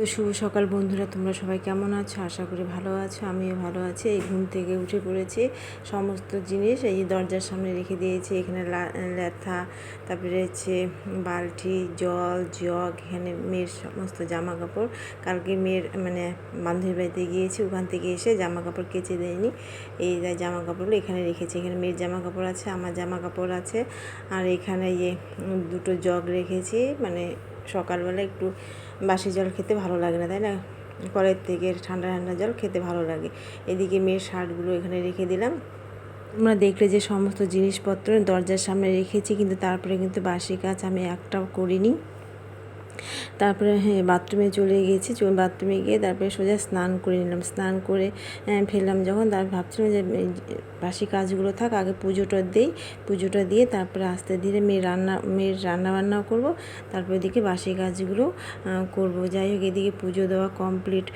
তো শুভ সকাল বন্ধুরা, তোমরা সবাই কেমন আছো? আশা করি ভালো আছো, আমিও ভালো আছি। এই ঘুম থেকে উঠে পড়েছি। সমস্ত জিনিস এই দরজার সামনে রেখে দিয়েছি, এখানে ল্যাথা, তারপরে হচ্ছে বালতি, জল, জগ, এখানে মেয়ের সমস্ত জামা কাপড় কালকে মেয়ের মানে বান্ধবীর বাড়িতে গিয়েছি, ওখান থেকে এসে জামা কাপড় কেচে দেয়নি। এই জামা কাপড়গুলো এখানে রেখেছি। এখানে মেয়ের জামা কাপড় আছে, আমার জামা কাপড় আছে। আর এখানে ইয়ে দুটো জগ রেখেছি মানে সকালবেলা একটু বাসি জল খেতে ভালো লাগে না, তাই না? কলের থেকে ঠান্ডা ঠান্ডা জল খেতে ভালো লাগে। এদিকে মেয়ের শার্টগুলো এখানে রেখে দিলাম। তোমরা দেখলে যে সমস্ত জিনিসপত্র দরজার সামনে রেখেছি, কিন্তু তারপরে কিন্তু বাসি কাজ আমি একটাও করিনি। তারপরে হ্যাঁ বাথরুমে চলে গেছি বাথরুমে গিয়ে তারপরে সোজা স্নান করে নিলাম। স্নান করে ফেললাম যখন। তার ভাবছিলাম যে বাসি কাজগুলো থাক, আগে পুজোটা দেই। পুজোটা দিয়ে তারপরে আস্তে ধীরে মেয়ের রান্না মেয়ের রান্না বান্নাও করব। তারপরে এদিকে বাসি কাজগুলো করব। যাই হোক, এদিকে পুজো দেওয়া কমপ্লিট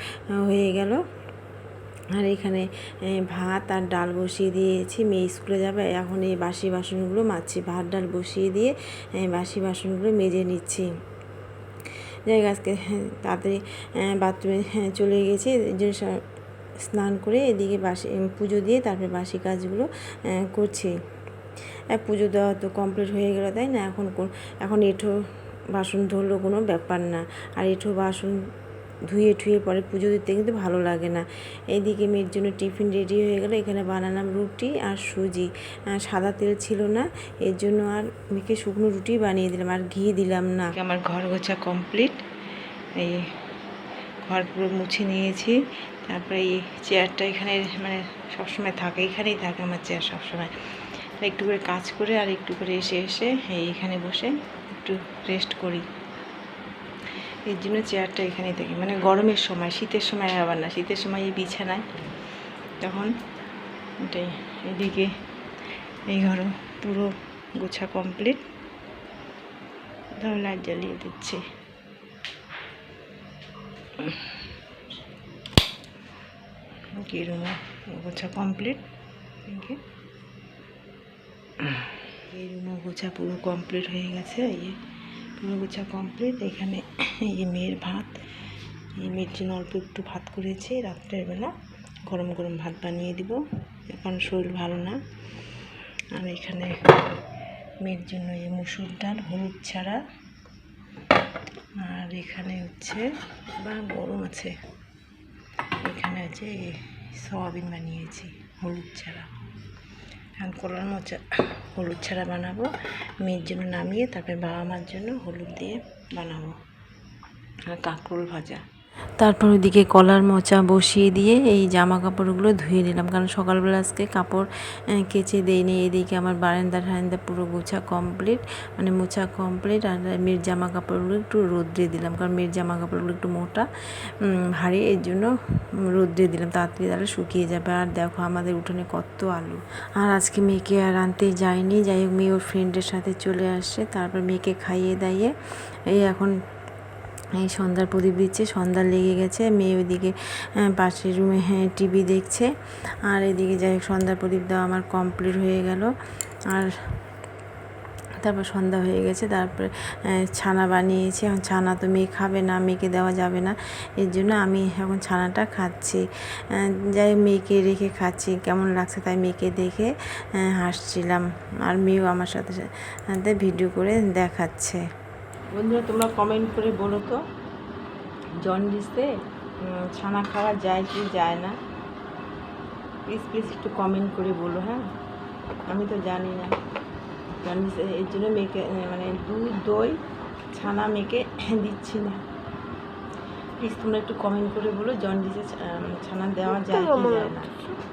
হয়ে গেল। আর এখানে ভাত আর ডাল বসিয়ে দিয়েছি। মেয়ে স্কুলে যাবে। এখন এই বাসি বাসনগুলো মাজছি ভাত, ডাল বসিয়ে দিয়ে বাসি বাসনগুলো মেজে নিচ্ছি। যাই আজকে হ্যাঁ, তাড়াতাড়ি বাথরুমে হ্যাঁ, চলে গেছি। জন্য স্নান করে এদিকে বাসি পুজো দিয়ে তারপরে বাসি কাজগুলো করছে। পুজো দেওয়া তো কমপ্লিট হয়ে গেল তাই না? এখন এখন এঁঠো বাসন ধরলো কোনো ব্যাপার না। আর এঁঠো বাসন ধুয়ে ঠুয়ে পরে পুজো দিতে কিন্তু ভালো লাগে না। এইদিকে মেয়ের জন্য টিফিন রেডি হয়ে গেল, এখানে বানালাম রুটি আর সুজি। সাদা তেল ছিল না, এর জন্য আর মেয়েকে শুকনো রুটি বানিয়ে দিলাম, আর ঘি দিলাম না। আমার ঘর গোছা কমপ্লিট, এই ঘর পুরো মুছে নিয়েছি। তারপরে এই চেয়ারটা এখানে মানে সবসময় থাকে, এখানেই থাকে আমার চেয়ার সবসময়। একটু করে কাজ করে আর একটু করে এসে এসে এই এখানে বসে একটু রেস্ট করি। এর জন্য চেয়ারটা এখানেই থাকে মানে গরমের সময়, শীতের সময় আবার না, শীতের সময় এই বিছানায়। তখন এটাই, এদিকে এই ঘরও পুরো গোছা কমপ্লিট লাইট জ্বালিয়ে দিচ্ছে। কি রুমে গোছা কমপ্লিট এই রুমও গোছা পুরো কমপ্লিট হয়ে গেছে, এই গোছা কমপ্লিট এখানে এই মেয়ের ভাত। এই মেয়ের জন্য অল্প একটু ভাত করেছি। রাত্রের বেলা গরম গরম ভাত বানিয়ে দিব এখন শরীর ভালো না। আর এখানে মেয়ের জন্য এই মুসুর ডাল, হলুদ ছাড়া। আর এখানে হচ্ছে, বা গরম আছে। এখানে আছে সয়াবিন বানিয়েছি, হলুদ ছাড়া। এখন কলার মোচা হলুদ ছাড়া বানাবো। মেয়ের জন্য নামিয়ে তারপরে বাবা মার জন্য হলুদ দিয়ে বানাবো। আর কাঁকরোল ভাজা। তারপর ওইদিকে কলার মোচা বসিয়ে দিয়ে এই জামা কাপড়গুলো ধুয়ে নিলাম। কারণ সকালবেলা আজকে কাপড় কেচে দেয়নি এদিকে আমার বারান্দা ঠারান্দা পুরো গোছা কমপ্লিট মানে মোছা কমপ্লিট আর মেয়ের জামা কাপড়গুলো একটু রোদ্রে দিলাম। কারণ মেয়ের জামা কাপড়গুলো একটু মোটা ভারী এর জন্য রোদ্রে দিলাম। তাড়াতাড়ি তাহলে শুকিয়ে যাবে। আর দেখো আমাদের উঠোনে কত আলু। আর আজকে মেয়েকে আর আনতে যাইনি। যাই হোক, মেয়ে ওর ফ্রেন্ডের সাথে চলে আসছে। তারপর মেয়েকে খাইয়ে দাইয়ে, এই এখন এই সন্ধ্যার প্রদীপ দিচ্ছে সন্ধ্যা লেগে গেছে, মেয়ে ওইদিকে পাশের রুমে হ্যাঁ টিভি দেখছে। আর এদিকে যাই সন্ধ্যার প্রদীপ দেওয়া আমার কমপ্লিট হয়ে গেল। আর তারপর সন্ধ্যা হয়ে গেছে, তারপরে ছানা বানিয়েছি। এখন ছানা তো মেয়ে খাবে না, মেয়েকে দেওয়া যাবে না। এর জন্য আমি এখন ছানাটা খাচ্ছি। যাই মেয়েকে রেখে খাচ্ছি। কেমন লাগছে তাই মেয়েকে দেখে হাসছিলাম। আর মেয়েও আমার সাথে সাথে ভিডিও করে দেখাচ্ছে। বন্ধুরা তোমরা কমেন্ট করে বলো তো। জন্ডিসে ছানা খাওয়া যায় কি যায় না? প্লিজ প্লিজ একটু কমেন্ট করে বলো হ্যাঁ? আমি তো জানি না। জন্ডিস এর জন্য মেয়েকে মানে দুধ দই ছানা মেয়েকে দিচ্ছি না। প্লিজ তোমরা একটু কমেন্ট করে বলো জন্ডিসে ছানা দেওয়া যায় কি যায় না?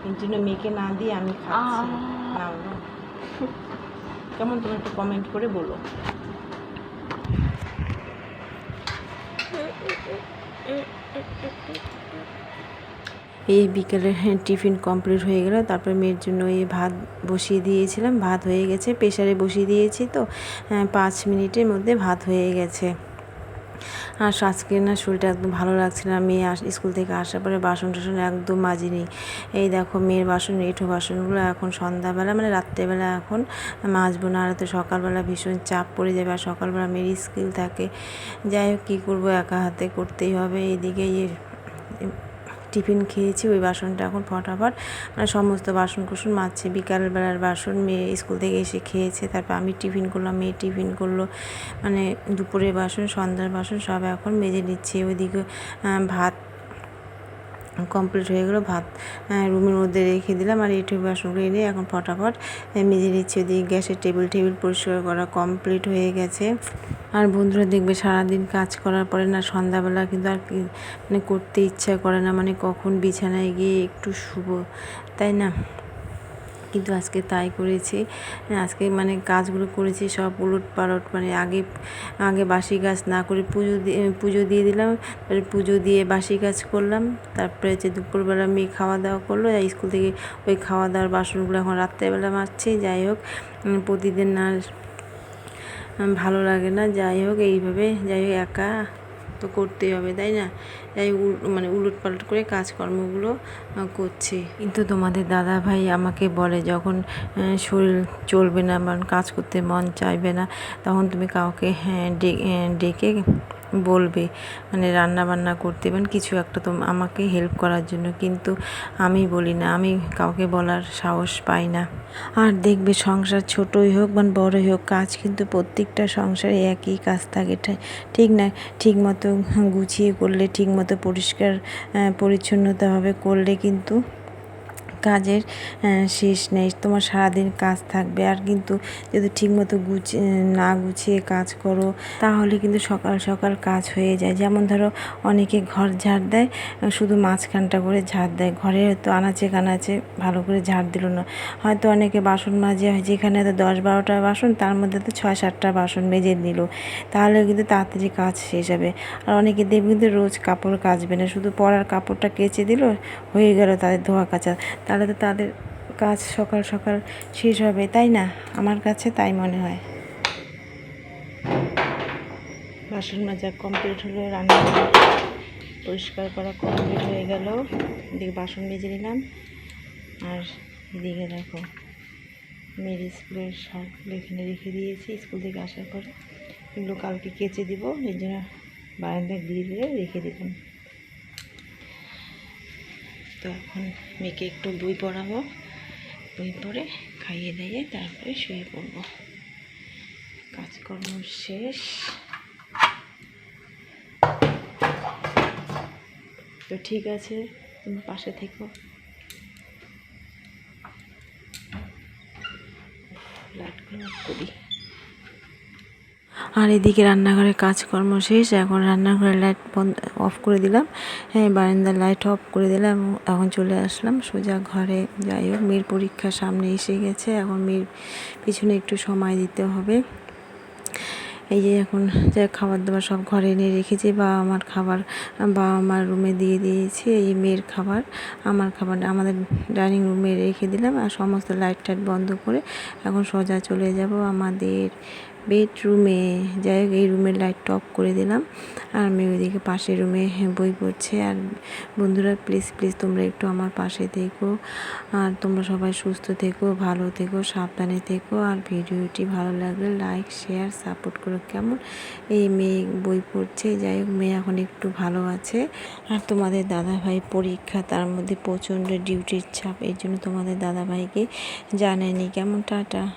এর জন্য মেয়েকে না দিয়ে আমি খাচ্ছি। না। কেমন তোমরা একটু কমেন্ট করে বলো। এই বিকেলে হ্যাঁ, টিফিন কমপ্লিট হয়ে গেল। তারপর মেয়ের জন্য এই ভাত বসিয়ে দিয়েছিলাম। ভাত হয়ে গেছে প্রেশারে বসিয়ে দিয়েছি তো। হ্যাঁ, পাঁচ মিনিটের মধ্যে ভাত হয়ে গেছে। আর আজকে না শরীরটা একদম ভালো লাগছে না। মেয়ে স্কুল থেকে আসার পরে বাসন টাসন একদম মাজিনি। এই দেখো মেয়ের বাসন, এঁঠো বাসনগুলো এখন সন্ধ্যাবেলা মানে রাত্রেবেলা এখন মাজবো না আর তো সকালবেলা ভীষণ চাপ পড়ে যাবে। আর সকালবেলা মেয়ের স্কিল থাকে। যাই হোক, কী করব, একা হাতে করতেই হবে। এইদিকে টিফিন খেয়েছি, ওই বাসনটা এখন ফটাফট মানে সমস্ত বাসন কুসন মাজছে। বিকালবেলার বাসন মেয়ে স্কুল থেকে এসে খেয়েছে, তারপর আমি টিফিন করলাম, মেয়ে টিফিন করল। মানে দুপুরের বাসন, সন্ধ্যার বাসন সব এখন মেজে নিচ্ছে। ওইদিকে ভাত কমপ্লিট হয়ে গেলো। ভাত রুমের মধ্যে রেখে দিলাম আর ইউটিউব বাসনগুলো এনে এখন ফটাফট মেঝে নিচ্ছে ওদিকে গ্যাসের টেবিল। টেবিল পরিষ্কার করা কমপ্লিট হয়ে গেছে। আর বন্ধুরা দেখবে সারাদিন কাজ করার পরে না সন্ধ্যাবেলা কিন্তু আর মানে করতে ইচ্ছা করে না মানে কখন বিছানায় গিয়ে একটু শুভ তাই না? কিন্তু আজকে তাই করেছি। আজকে মানে কাজগুলো করেছি, সব উলট পালট মানে আগে আগে বাসি কাজ না করে পুজো দিয়ে পুজো দিয়ে দিলাম, তারপরে পুজো দিয়ে বাসি কাজ করলাম, তারপরে হচ্ছে দুপুরবেলা মেয়ে খাওয়া দাওয়া করল স্কুল থেকে ওই খাওয়া দাওয়ার বাসনগুলো এখন রাত্রেবেলা মাজছি, যাই হোক প্রতিদিন না ভালো লাগে না, যাই হোক, এইভাবে, যাই হোক, একা তো করতেই হবে, তাই না? তাই মানে উলট পালট করে কাজকর্মগুলো করছি। কিন্তু তোমাদের দাদা ভাই আমাকে বলে, যখন শরীর চলবে না, বা কাজ করতে মন চাইবে না, তখন তুমি কাউকে হ্যাঁ ডেকে বলবে মানে রান্না বান্না করতে মানে কিছু একটা তো আমাকে হেল্প করার জন্য। কিন্তু আমি বলি না, আমি কাউকে বলার সাহস পাই না। আর দেখবে সংসার ছোটই হোক বা বড়ই হোক, কাজ কিন্তু প্রত্যেকটা সংসারে একই কাজ থাকে। ঠিক না? ঠিক মতো গুছিয়ে করলে ঠিক মতো পরিষ্কার পরিচ্ছন্নতাভাবে করলে কিন্তু কাজের শেষ নেই, তোমার সারাদিন কাজ থাকবে। আর কিন্তু যদি ঠিকমতো গুছিয়ে না গুছিয়ে কাজ করো, তাহলে কিন্তু সকাল সকাল কাজ হয়ে যায়। যেমন ধরো, অনেকে ঘর ঝাড় দেয়, শুধু মাঝখানটা করে ঝাড় দেয়। ঘরে হয়তো আনাচে কানাচে ভালো করে ঝাড় দিল না। হয়তো অনেকে বাসন মাজে হয় যেখানে হয়তো দশ বারোটা বাসন, তার মধ্যে তো ছয় সাতটা বাসন মেজে নিল তাহলে কিন্তু তাড়াতাড়ি কাজ শেষ হবে। আর অনেকে দেখবে কিন্তু রোজ কাপড় কাচবে না, শুধু পরার কাপড়টা কেচে দিল, হয়ে গেল তাদের ধোয়া কাচা। তাহলে তো তাদের কাজ সকাল সকাল শেষ হবে, তাই না? আমার কাছে তাই মনে হয়। বাসন মাজা কমপ্লিট হলো, রান্না পরিষ্কার করা কমপ্লিট হয়ে গেল। এদিকে বাসন মেজে নিলাম। আর এদিকে দেখো, মেয়ের স্কুলের শার্টগুলো এখানে রেখে দিয়েছি। স্কুল থেকে আসার পর এগুলো কালকে কেচে দিব, এই জন্য বারান্দায় গ্রিলে রেখে দিলাম। তো এখন মেয়েকে একটু বই পড়াবো। বই পড়ে খাইয়ে দিয়ে তারপরে শুয়ে পড়ব। কাজকর্ম শেষ। তো ঠিক আছে, তুমি পাশে থেকো। লাইটগুলো করি। আর এদিকে রান্নাঘরে কাজকর্ম শেষ, এখন রান্নাঘরের লাইট বন্ধ অফ করে দিলাম। হ্যাঁ বারান্দার লাইট অফ করে দিলাম, এখন চলে আসলাম সোজা ঘরে। যাই হোক, মেয়ের পরীক্ষা সামনে এসে গেছে, এখন মেয়ের পিছনে একটু সময় দিতে হবে। এই যে এখন যা খাবার দাবার সব ঘরে এনে রেখেছি, বা আমার খাবার, বা আমার রুমে দিয়ে দিয়েছি, এই মেয়ের খাবার, আমার খাবার, আমাদের ডাইনিং রুমে রেখে দিলাম, আর সমস্ত লাইট টাইট বন্ধ করে এখন সোজা চলে যাব আমাদের বেডরুমে, যাই হোক, এই রুমের লাইট অফ করে দিলাম। আর আমি ওইদিকে পাশের রুমে বই পড়ছে। আর বন্ধুরা প্লিজ প্লিজ তোমরা একটু আমার পাশে থেকো। আর তোমরা সবাই সুস্থ থেকো, ভালো থেকো, সাবধানে থেকো। আর ভিডিওটি ভালো লাগলে লাইক শেয়ার সাপোর্ট করো। কেমন? এই মেয়ে বই পড়ছে। যাই হোক, মেয়ে এখন একটু ভালো আছে। আর তোমাদের দাদাভাই পরীক্ষা, তার মধ্যে প্রচণ্ড ডিউটির চাপ। এই জন্য তোমাদের দাদাভাইকে জানায়নি। কেমন? টাটা।